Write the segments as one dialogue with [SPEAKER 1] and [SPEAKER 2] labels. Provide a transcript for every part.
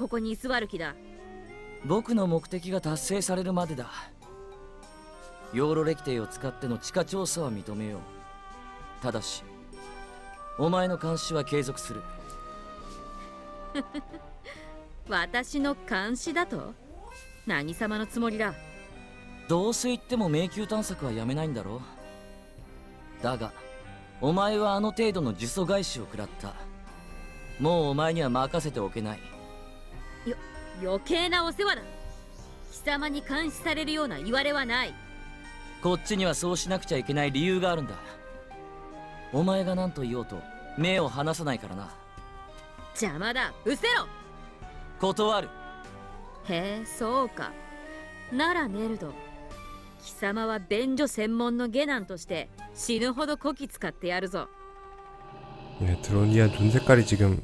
[SPEAKER 1] ここに居座る気だ。
[SPEAKER 2] 僕の目的が達成されるまでだ。養老歴帝を使っての地下調査は認めよう。ただしお前の監視は継続する。
[SPEAKER 1] 私の監視だと？何様のつもりだ？
[SPEAKER 2] どうせ言っても迷宮探索はやめないんだろだがお前はあの程度の呪詛返しを食らった。もうお前には任せておけない
[SPEAKER 1] 余計なお世話だ貴様に監視されるような言われはない
[SPEAKER 2] こっちにはそうしなくちゃいけない理由があるんだお前が何と言おうと目を離さないからな
[SPEAKER 1] 邪魔だ失せろ
[SPEAKER 2] 断る
[SPEAKER 1] へえそうかならネルド貴様は便所専門の下男として死ぬほどこき使ってやるぞ
[SPEAKER 3] 네, 드로니아 눈 색깔이 지금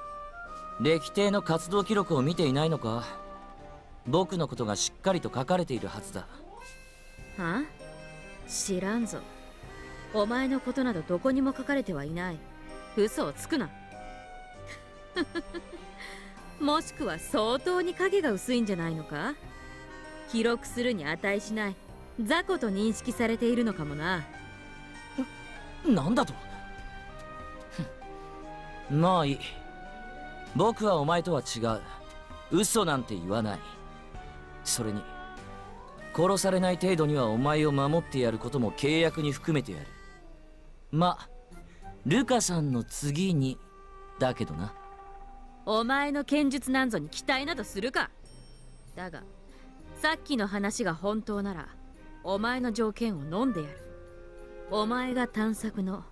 [SPEAKER 2] 歴帝の活動記録を見ていないのか？僕のことがしっかりと書かれているはずだ。
[SPEAKER 1] は？知らんぞ。お前のことなどどこにも書かれてはいない。嘘をつくな。もしくは相当に影が薄いんじゃないのか？記録するに値しない。雑魚と認識されているのかもな。
[SPEAKER 2] なんだと？まあいい僕はお前とは違う。嘘なんて言わない。それに殺されない程度にはお前を守ってやることも契約に含めてやる。まルカさんの次にだけどな。
[SPEAKER 1] お前の剣術なんぞに期待などするか。だがさっきの話が本当ならお前の条件を飲んでやる。お前が探索の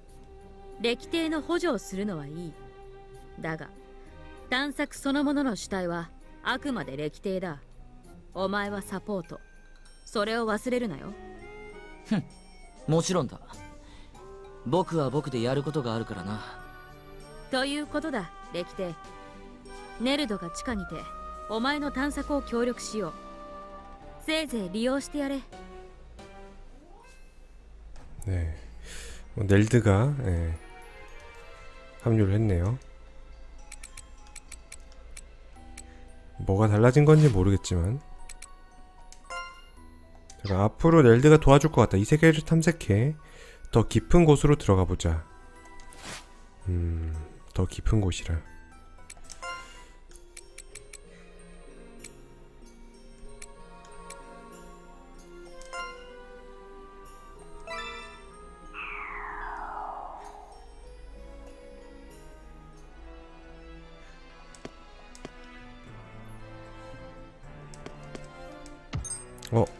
[SPEAKER 1] 歴帝の補助をするのはいい。だが探索そのものの主体はあくまで歴帝だお前はサポートそれを忘れるなよ
[SPEAKER 2] もちろんだ僕は僕でやることがあるからな
[SPEAKER 1] ということだ歴帝ネルドが地下にてお前の探索を協力しようせいぜい利用してやれ
[SPEAKER 3] 네. 뭐 넬드가 예. 합류를 했네요. 뭐가 달라진 건지 모르겠지만 제가 앞으로 넬드가 도와줄 것 같다. 이 세계를 탐색해 더 깊은 곳으로 들어가 보자. 음, 더 깊은 곳이라.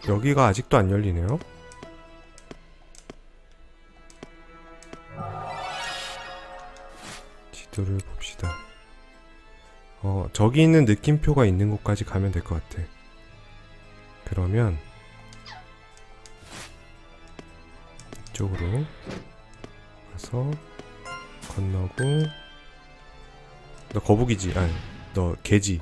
[SPEAKER 3] 여기가 아직도 안 열리네요. 지도를 봅시다. 어, 저기 있는 느낌표가 있는 곳까지 가면 될 것 같아. 그러면 이쪽으로 가서 건너고 너 거북이지? 아니, 너 개지.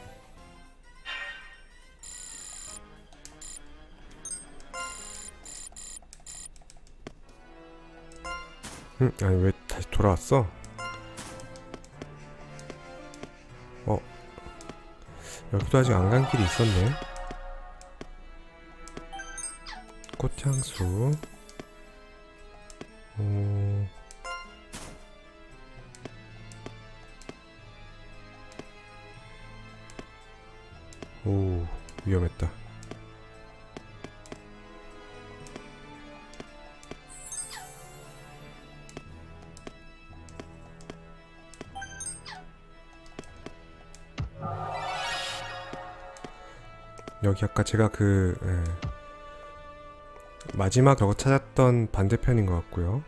[SPEAKER 3] 응? 아니 왜 다시 돌아왔어? 어? 여기도 아직 안 간 길이 있었네. 꽃향수. 어... 오 위험했다 여기 아까 제가 그 예, 마지막 저거 찾았던 반대편인 것 같고요.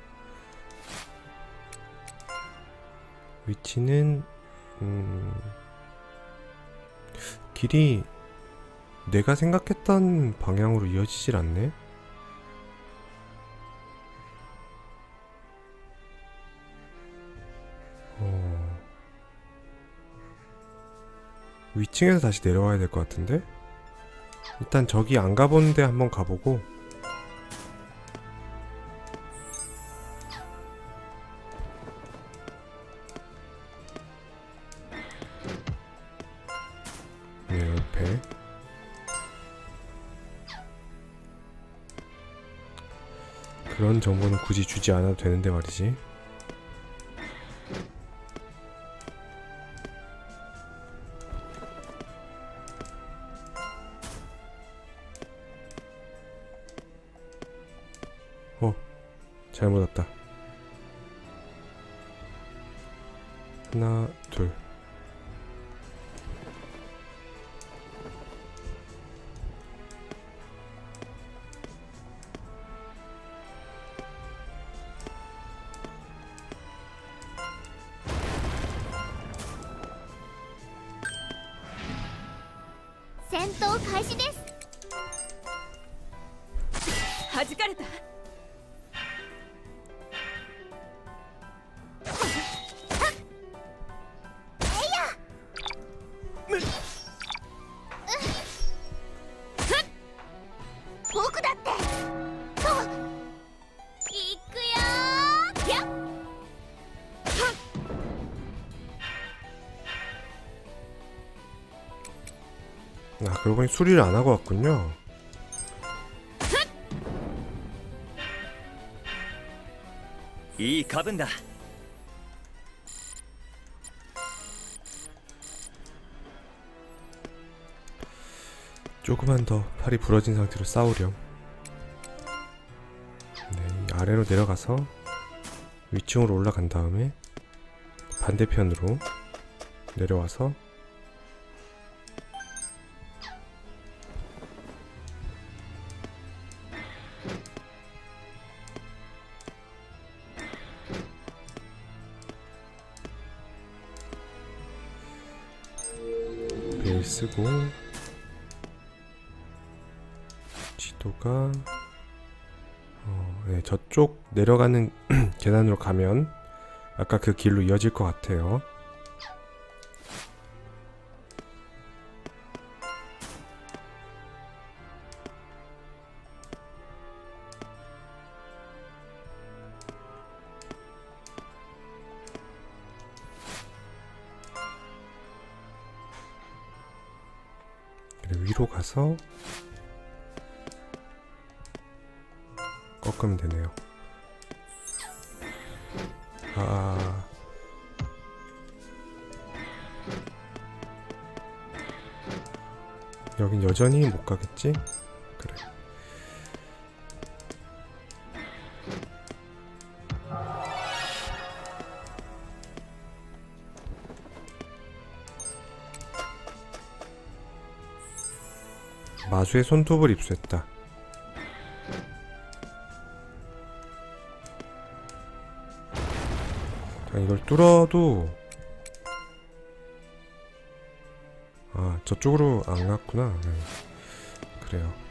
[SPEAKER 3] 위치는 음, 길이 내가 생각했던 방향으로 이어지질 않네. 어, 위층에서 다시 내려와야 될 것 같은데? 일단 저기 안 가본 데 한번 가보고. 네, 옆에. 그런 정보는 굳이 주지 않아도 되는데 말이지
[SPEAKER 4] 戦闘開始です。
[SPEAKER 1] 弾かれた。
[SPEAKER 3] 이번에 수리를 안 하고 왔군요.
[SPEAKER 5] 이 갑은다.
[SPEAKER 3] 조금만 더 팔이 부러진 상태로 싸우렴. 네, 아래로 내려가서 위층으로 올라간 다음에 반대편으로 내려와서 저쪽 내려가는 계단으로 가면 아까 그 길로 이어질 것 같아요. 위로 가서 꺾으면 되네요. 아. 여긴 여전히 못 가겠지? 그래. 마수의 손톱을 입수했다. 이걸 뚫어도 아 저쪽으로 안 갔구나 네. 그래요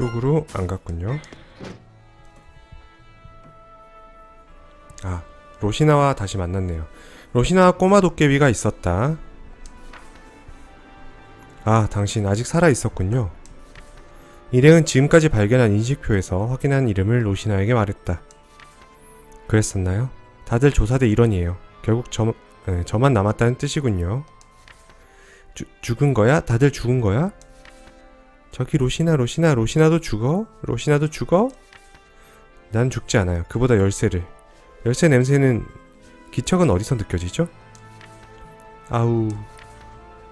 [SPEAKER 3] 이쪽으로 안 갔군요. 아 로시나와 다시 만났네요. 로시나와 꼬마 도깨비가 있었다. 아 당신 아직 살아 있었군요. 일행은 지금까지 발견한 인식표에서 확인한 이름을 로시나에게 말했다. 그랬었나요? 다들 조사대 일원이에요. 결국 저, 에, 저만 남았다는 뜻이군요. 주, 죽은 거야? 다들 죽은 거야? 저기 로시나 로시나 로시나도 죽어? 로시나도 죽어? 난 죽지 않아요. 그보다 열쇠를. 열쇠 냄새는 기척은 어디서 느껴지죠? 아우.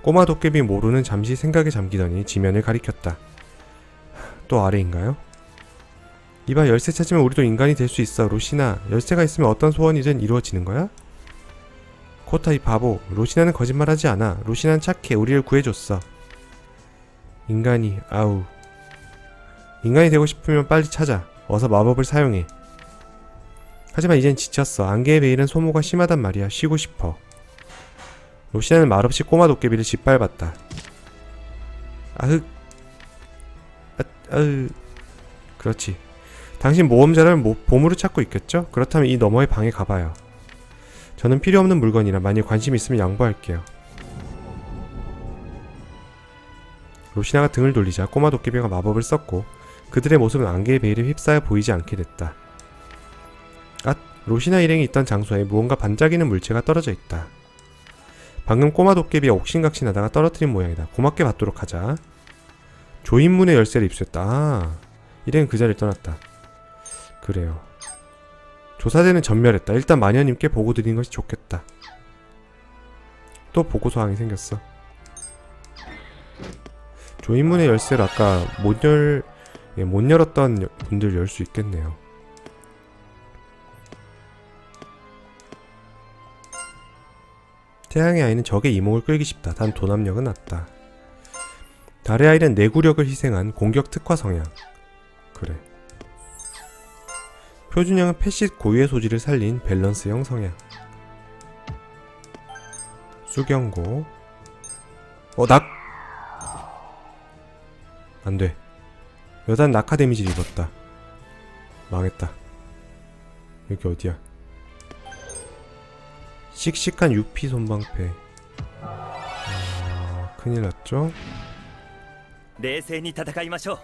[SPEAKER 3] 꼬마 도깨비 모루는 잠시 생각에 잠기더니 지면을 가리켰다. 또 아래인가요? 이봐 열쇠 찾으면 우리도 인간이 될 수 있어 로시나 열쇠가 있으면 어떤 소원이든 이루어지는 거야? 코타 이 바보 로시나는 거짓말하지 않아 로시나는 착해 우리를 구해줬어 인간이 아우. 인간이 되고 싶으면 빨리 찾아. 어서 마법을 사용해. 하지만 이젠 지쳤어. 안개의 베일은 소모가 심하단 말이야. 쉬고 싶어. 로시나는 말없이 꼬마 도깨비를 짓밟았다. 아흑. 아, 아으 그렇지. 당신 모험자라면 뭐, 보물을 찾고 있겠죠? 그렇다면 이 너머의 방에 가봐요. 저는 필요 없는 물건이라 만일 관심 있으면 양보할게요 로시나가 등을 돌리자 꼬마 도깨비가 마법을 썼고 그들의 모습은 안개의 베일에 휩싸여 보이지 않게 됐다. 아, 로시나 일행이 있던 장소에 무언가 반짝이는 물체가 떨어져 있다. 방금 꼬마 도깨비가 옥신각신하다가 떨어뜨린 모양이다. 고맙게 받도록 하자. 조인문의 열쇠를 입수했다. 아, 일행은 그 자리를 떠났다. 그래요. 조사대는 전멸했다. 일단 마녀님께 보고 드리는 것이 좋겠다. 또 보고서항이 생겼어. 조인문의 열쇠를 아까 못 열, 예, 못 열었던 여- 분들 열 수 있겠네요. 태양의 아이는 적의 이목을 끌기 쉽다. 단 도남력은 낮다. 달의 아이는 내구력을 희생한 공격 특화 성향. 그래. 표준형은 패시브 고유의 소질을 살린 밸런스형 성향. 수경고. 어, 낙! 안 돼. 여단 낙하 데미지를 입었다. 망했다. 여기 어디야? 씩씩한 유피 손방패. 아, 큰일 났죠?
[SPEAKER 5] 冷静に戦いましょう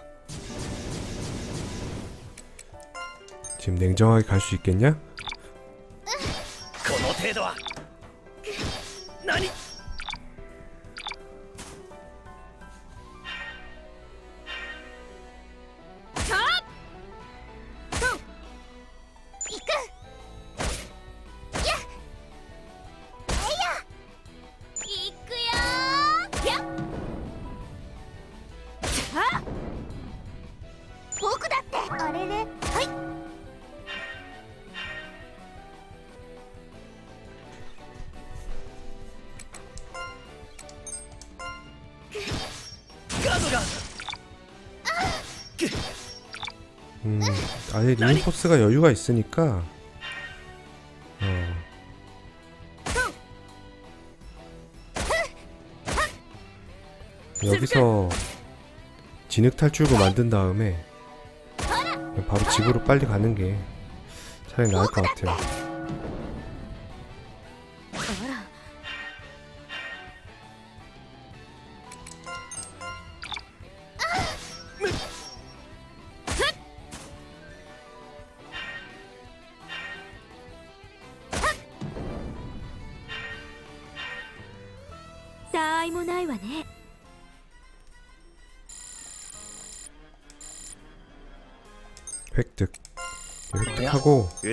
[SPEAKER 3] 지금 냉정하게 갈 수 있겠냐?
[SPEAKER 5] この程度は何
[SPEAKER 3] 아예 리인포스가 여유가 있으니까 어. 여기서 진흙 탈출구 만든 다음에 바로 집으로 빨리 가는 게 차라리 나을 것 같아요.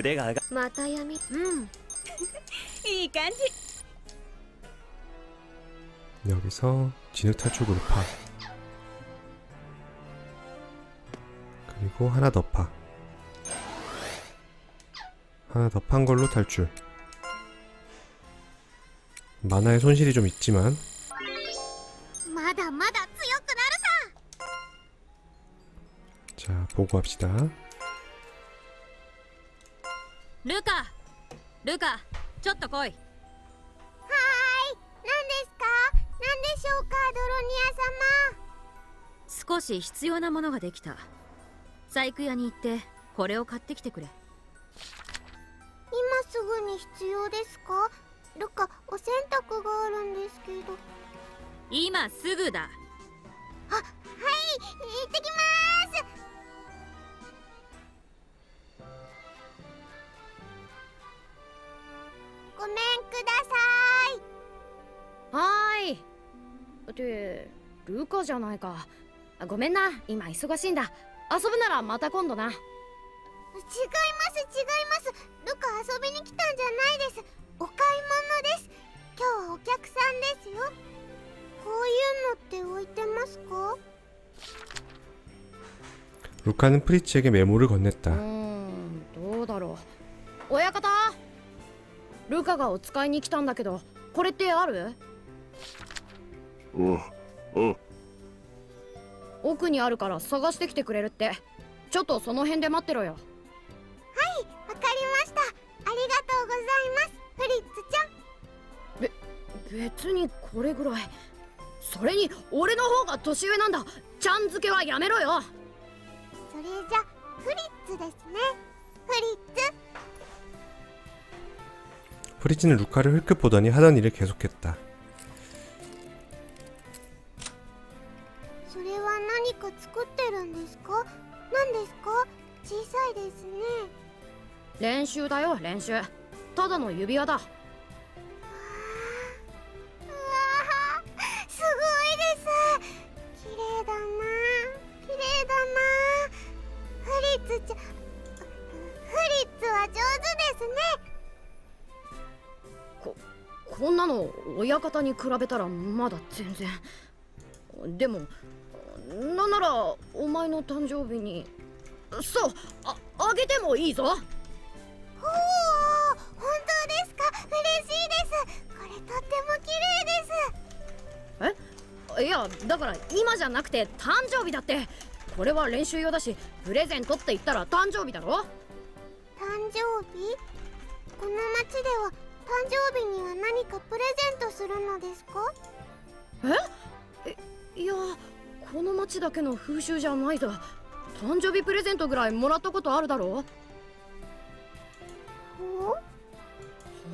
[SPEAKER 5] 腕が上が
[SPEAKER 4] また闇うん
[SPEAKER 1] いい感じ
[SPEAKER 3] 여기서 진흙 탈출구를 파. 그리고 하나 더 파. 하나 더 판 걸로 탈출. 만화에 손실이 좀 있지만
[SPEAKER 4] まだまだ強くなる
[SPEAKER 3] 자 보고합시다.
[SPEAKER 1] ルカルカちょっと来い。
[SPEAKER 4] はーい。何ですか？何でしょうか？ドロニア様。
[SPEAKER 1] 少し必要なものができた。細工屋に行ってこれを買ってきてくれ。
[SPEAKER 4] 今すぐに必要ですか？ルカお洗濯があるんですけど。
[SPEAKER 1] 今すぐだ。
[SPEAKER 4] はい。行ってきます
[SPEAKER 6] ってルカじゃないか あごめんな今忙しいんだ遊ぶならまた今度な
[SPEAKER 4] 違います違いますルカ遊びに来たんじゃないですお買い物です今日はお客さんですよこういうのって置いてますか
[SPEAKER 3] 루카는 프리츠에게 메모를
[SPEAKER 6] う
[SPEAKER 3] 건넸다.
[SPEAKER 6] ーんどうだろう親方ルカがお使いに来たんだけどこれってある
[SPEAKER 7] うんうん
[SPEAKER 6] 奥にあるから探してきてくれるってちょっとその辺で待ってろよ
[SPEAKER 4] わかりましたありがとうございますフリッツちゃん
[SPEAKER 6] 別にこれぐらいそれに俺の方が年上なんだちゃん付けはやめろよ
[SPEAKER 4] それじゃフリッツですねフリッツ
[SPEAKER 3] 프리츠는 루카를 흘끗 보더니 하던 일을 계속했다.
[SPEAKER 6] 練習だよ練習。ただの指輪だ。
[SPEAKER 4] うわーすごいです。綺麗だな。綺麗だな。フリッツちゃんフリッツは上手ですね。
[SPEAKER 6] こんなの親方に比べたらまだ全然。でもなんならお前の誕生日にそうああげてもいいぞ
[SPEAKER 4] おお本当ですか？嬉しいです。これとっても綺麗です。
[SPEAKER 6] いやだから今じゃなくて誕生日だって。これは練習用だしプレゼントって言ったら誕生日だろ？
[SPEAKER 4] 誕生日？この町では誕生日には何かプレゼントするのですか？
[SPEAKER 6] いやこの町だけの風習じゃないぞ誕生日プレゼントぐらいもらったことあるだろ？
[SPEAKER 4] お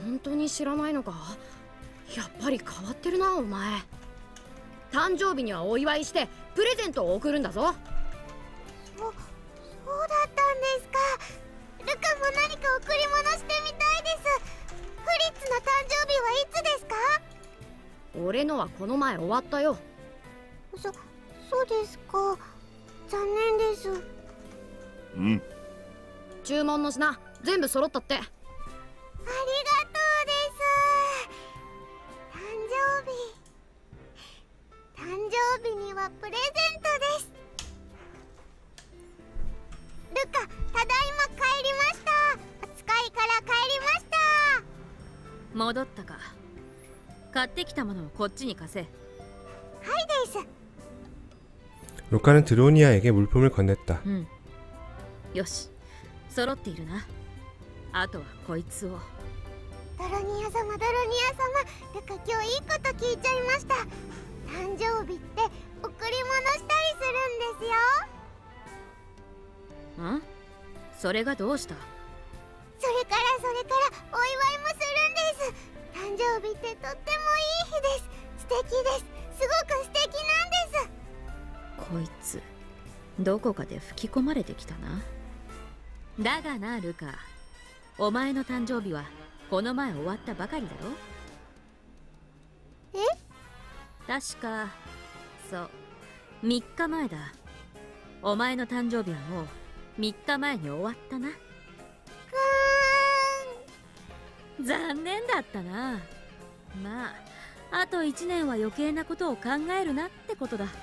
[SPEAKER 6] 本当に知らないのか？やっぱり変わってるなお前。誕生日にはお祝いしてプレゼントを送るんだぞ。
[SPEAKER 4] そうだったんですか。ルカも何か贈り物してみたいです。フリッツの誕生日はいつですか？
[SPEAKER 6] 俺のはこの前終わったよ。
[SPEAKER 4] そそうですか。残念です。
[SPEAKER 7] うん。
[SPEAKER 6] 注文の品全部揃ったって
[SPEAKER 4] 日誕生日にはプレゼントですルカただいま帰りましたお使いから帰りました
[SPEAKER 1] 戻ったか買ってきたものをこっちに貸せ
[SPEAKER 4] はいです
[SPEAKER 3] 루카는 드로니아에게 물품을 건넸다.
[SPEAKER 1] うんよし揃っているなあとはこいつを
[SPEAKER 4] ドロニア様ドロニア様ルカ今日いいこと聞いちゃいました 誕生日って贈り物したりするんですよ。
[SPEAKER 1] ん？それがどうした？
[SPEAKER 4] それからそれからお祝いもするんです。誕生日ってとってもいい日です。素敵です。すごく素敵なんです。
[SPEAKER 1] こいつどこかで吹き込まれてきたな。だがなルカ。お前の誕生日はこの前終わったばかりだろ。
[SPEAKER 4] え？
[SPEAKER 1] 確か。そう。3日前だ。お前の誕生日はもう3日前に終わったな。
[SPEAKER 4] う
[SPEAKER 1] 残念だったな。まああと1年は余計なことを考えるなってことだ。
[SPEAKER 4] そそ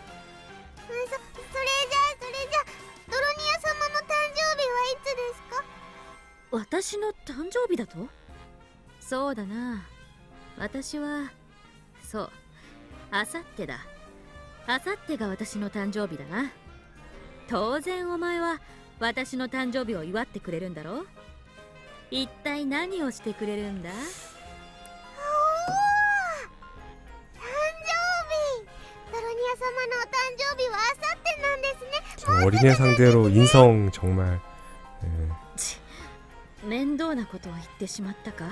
[SPEAKER 4] れじゃあそれじゃあドロニア様の誕生日はいつですか？
[SPEAKER 1] 私の誕生日だと？そうだな。私はそうあさってだあさってが私の誕生日だな当然お前は私の誕生日を祝ってくれるんだろ一体何をしてくれるんだ
[SPEAKER 4] おお誕生日ドロニア様のお誕生日はあさってなんですね
[SPEAKER 3] 저 어린애 상대로 인성 정말 예,
[SPEAKER 1] 面倒なことを言ってしまったか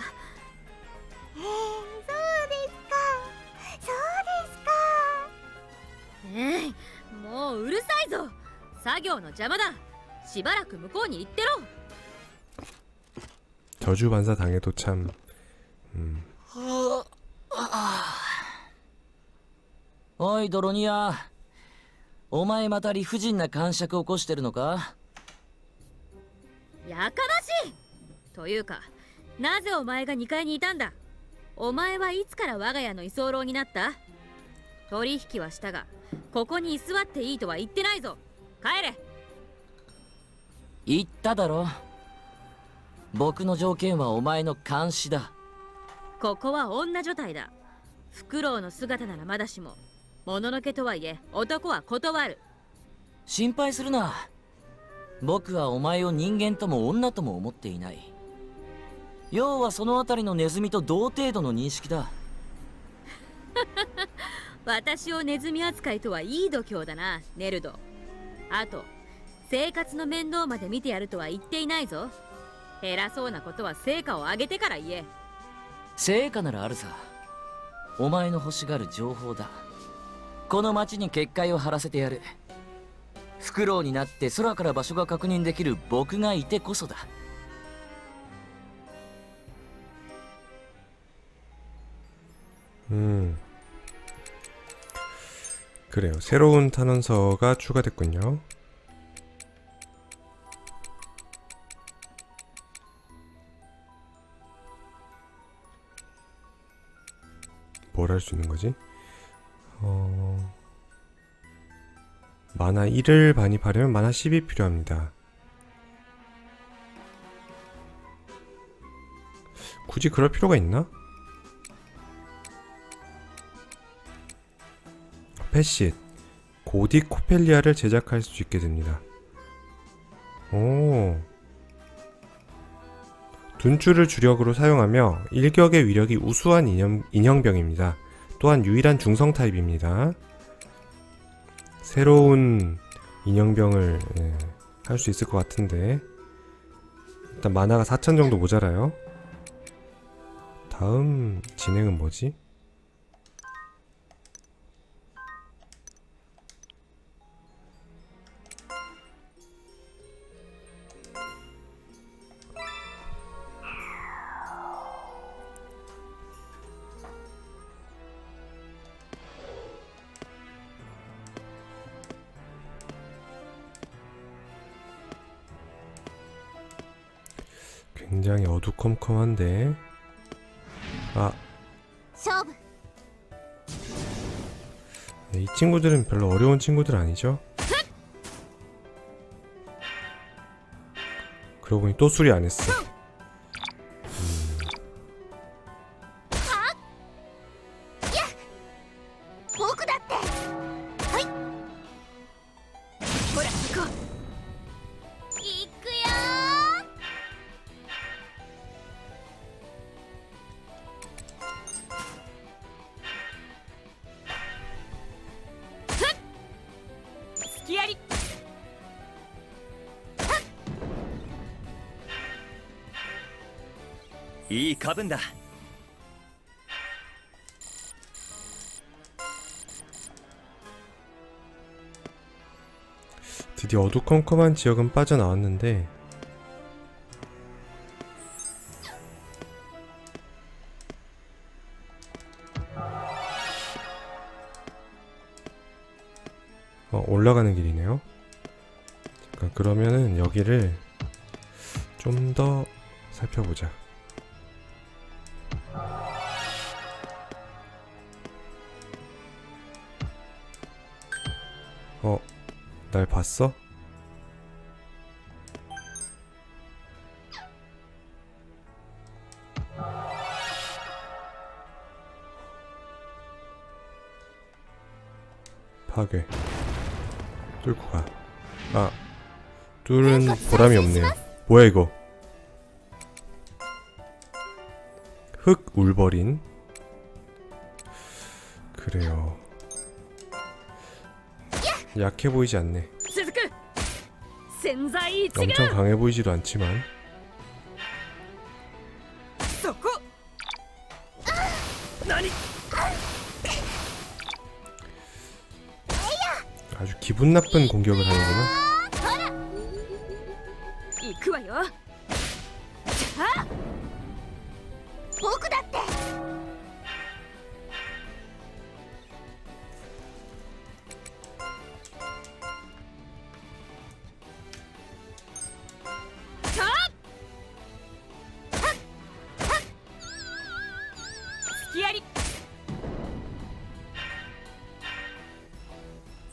[SPEAKER 4] え
[SPEAKER 1] いもううるさいぞ作業の邪魔だしばらく向こうに行ってろ
[SPEAKER 3] 저주 반사 당해도 참 음,
[SPEAKER 2] おいドロニア お前また理不尽な感触を起こしてるのか
[SPEAKER 1] やかましいというかなぜお前が2階にいたんだお前はいつから我が家の居候になった 取引はしたがここに居座っていいとは言ってないぞ。帰れ。
[SPEAKER 2] 言っただろ。僕の条件はお前の監視だ。
[SPEAKER 1] ここは女女体だ。フクロウの姿ならまだしももののけとはいえ男は断る。
[SPEAKER 2] 心配するな。僕はお前を人間とも女とも思っていない。要はそのあたりのネズミと同程度の認識だ
[SPEAKER 1] 私をネズミ扱いとはいい度胸だなネルド。あと生活の面倒まで見てやるとは言っていないぞ。偉そうなことは成果を上げてから言え。
[SPEAKER 2] 成果ならあるさ。お前の欲しがる情報だ。この町に結界を張らせてやる。フクロウになって空から場所が確認できる僕がいてこそだ。
[SPEAKER 3] 음. 그래요. 새로운 탄원서가 추가됐군요. 뭘 할 수 있는 거지? 어... 만화 1을 반입하려면 만화 10이 필요합니다. 굳이 그럴 필요가 있나? 패싯 고디 코펠리아를 제작할 수 있게 됩니다. 오. 둔줄을 주력으로 사용하며 일격의 위력이 우수한 인형, 인형 병입니다. 또한 유일한 중성 타입입니다. 새로운 인형병을 예, 할수 있을 것 같은데 일단 만화가 4천 정도 모자라요. 다음 진행은 뭐지? 굉장히 어두컴컴한데. 아.
[SPEAKER 4] 勝負
[SPEAKER 3] 네, 이 친구들은 별로 어려운 친구들 아니죠? 그러고 보니 또 수리 안 했어
[SPEAKER 5] 기아리. 이 갑은 다.
[SPEAKER 3] 드디어 어두컴컴한 지역은 빠져나왔는데 올라가는 길이네요. 잠깐 그러면은 여기를 좀 더 살펴보자. 어, 날 봤어? 파괴 뚫고 가. 아, 뚫은 보람이 없네요. 뭐야 이거? 흙 울버린. 그래요. 약해 보이지 않네. 엄청 강해 보이지도 않지만. 기분 나쁜 공격을 하는구나.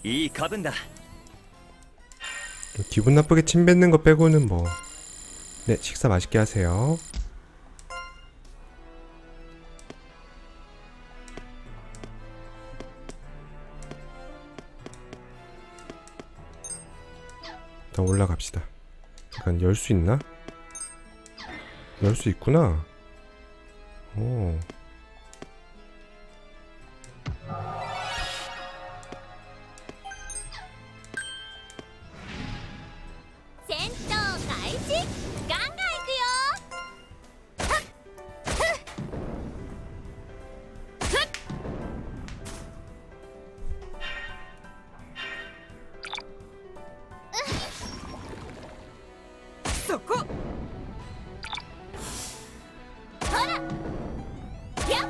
[SPEAKER 5] いい気分だ
[SPEAKER 3] 기분 나쁘게 침 뱉는 거 빼고는 뭐. 네, 식사 맛있게 하세요. 일단 올라갑시다. 잠깐 열 수 있나? 열 수 있구나. 오.
[SPEAKER 1] そこ。
[SPEAKER 4] やっ。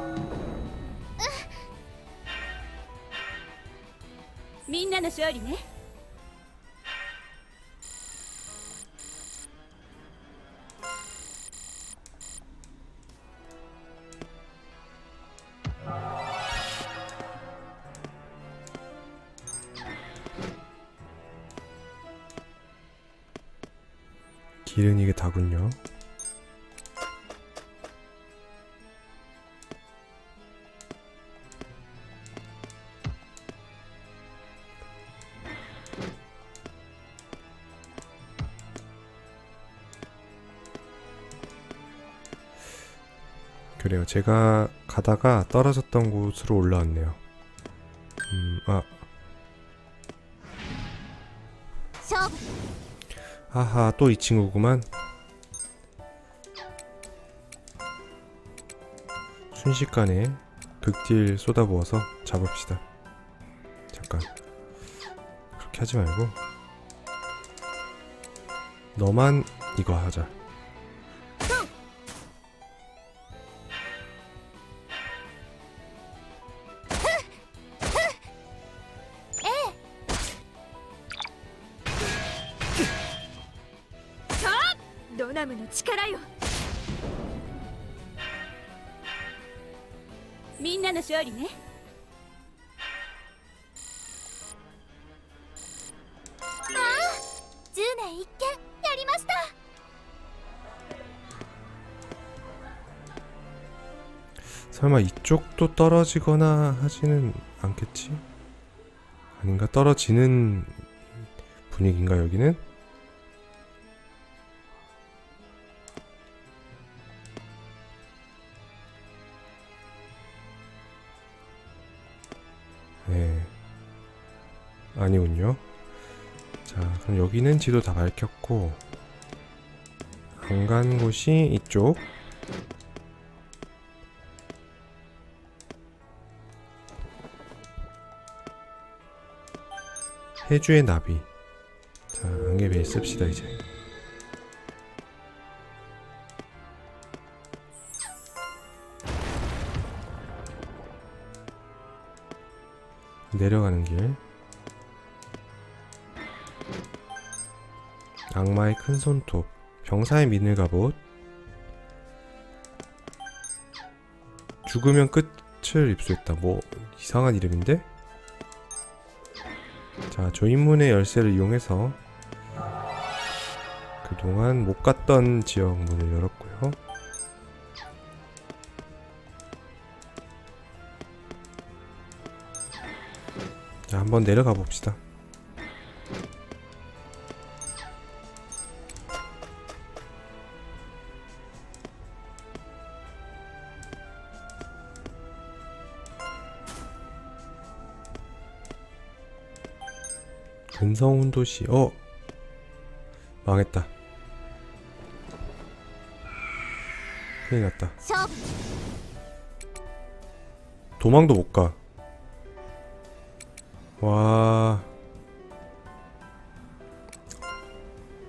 [SPEAKER 1] みんなの勝利ね。
[SPEAKER 3] 그래요. 제가 가다가 떨어졌던 곳으로 올라왔네요. 음, 아, 하하, 또 이 친구구만. 순식간에 극딜 쏟아부어서 잡읍시다. 잠깐. 그렇게 하지 말고. 너만 이거 하자. 쪽도 떨어지거나 하지는 않겠지? 아닌가? 떨어지는 분위기인가 여기는? 네. 아니군요. 자, 그럼 여기는 지도 다 밝혔고 안 간 곳이 이쪽 해주의 나비. 자, 안개베일 씁시다, 이제. 내려가는 길. 악마의 큰 손톱. 병사의 미늘 갑옷. 죽으면 끝을 입수했다. 뭐, 이상한 이름인데? 자, 조인문의 열쇠를 이용해서 그동안 못 갔던 지역 문을 열었고요. 자, 한번 내려가 봅시다. 근성운 도시. 어. 망했다. 큰일 났다. 도망도 못 가. 와.